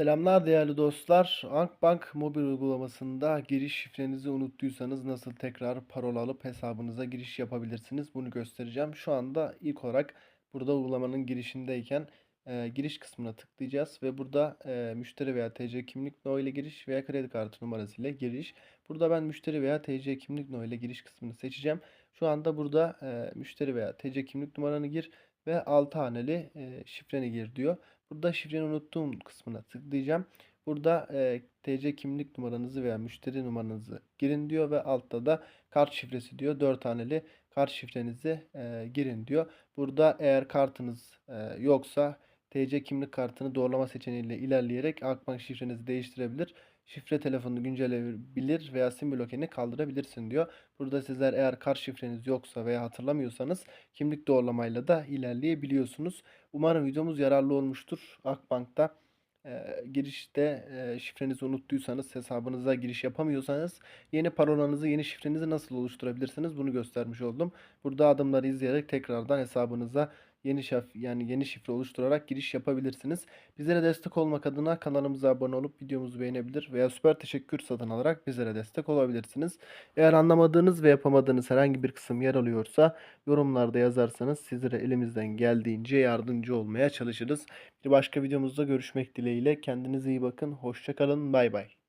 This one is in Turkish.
Selamlar değerli dostlar. Akbank mobil uygulamasında giriş şifrenizi unuttuysanız nasıl tekrar parola alıp hesabınıza giriş yapabilirsiniz bunu göstereceğim. Şu anda ilk olarak burada uygulamanın girişindeyken e, giriş kısmına tıklayacağız ve burada e, müşteri veya TC kimlik no ile giriş veya kredi kartı numarası ile giriş. Burada ben müşteri veya TC kimlik no ile giriş kısmını seçeceğim. Şu anda burada e, müşteri veya TC kimlik numaranı gir ve 6 haneli e, şifreni gir diyor. Burada şifreni unuttuğum kısmına tıklayacağım. Burada e, TC kimlik numaranızı veya müşteri numaranızı girin diyor ve altta da kart şifresi diyor. 4 haneli kart şifrenizi e, girin diyor. Burada eğer kartınız e, yoksa TC kimlik kartını doğrulama seçeneğiyle ilerleyerek Akbank şifrenizi değiştirebilir. Şifre telefonunu güncelleyebilir veya sim blokeni kaldırabilirsin diyor. Burada sizler eğer kart şifreniz yoksa veya hatırlamıyorsanız kimlik doğrulamayla da ilerleyebiliyorsunuz. Umarım videomuz yararlı olmuştur. Akbank'ta e, girişte e, şifrenizi unuttuysanız, hesabınıza giriş yapamıyorsanız yeni parolanızı, yeni şifrenizi nasıl oluşturabilirsiniz bunu göstermiş oldum. Burada adımları izleyerek tekrardan hesabınıza yeni şif yani yeni şifre oluşturarak giriş yapabilirsiniz. Bizlere destek olmak adına kanalımıza abone olup videomuzu beğenebilir veya süper teşekkür satın alarak bizlere destek olabilirsiniz. Eğer anlamadığınız ve yapamadığınız herhangi bir kısım yer alıyorsa yorumlarda yazarsanız sizlere elimizden geldiğince yardımcı olmaya çalışırız. Bir başka videomuzda görüşmek dileğiyle. Kendinize iyi bakın. Hoşça kalın. Bay bay.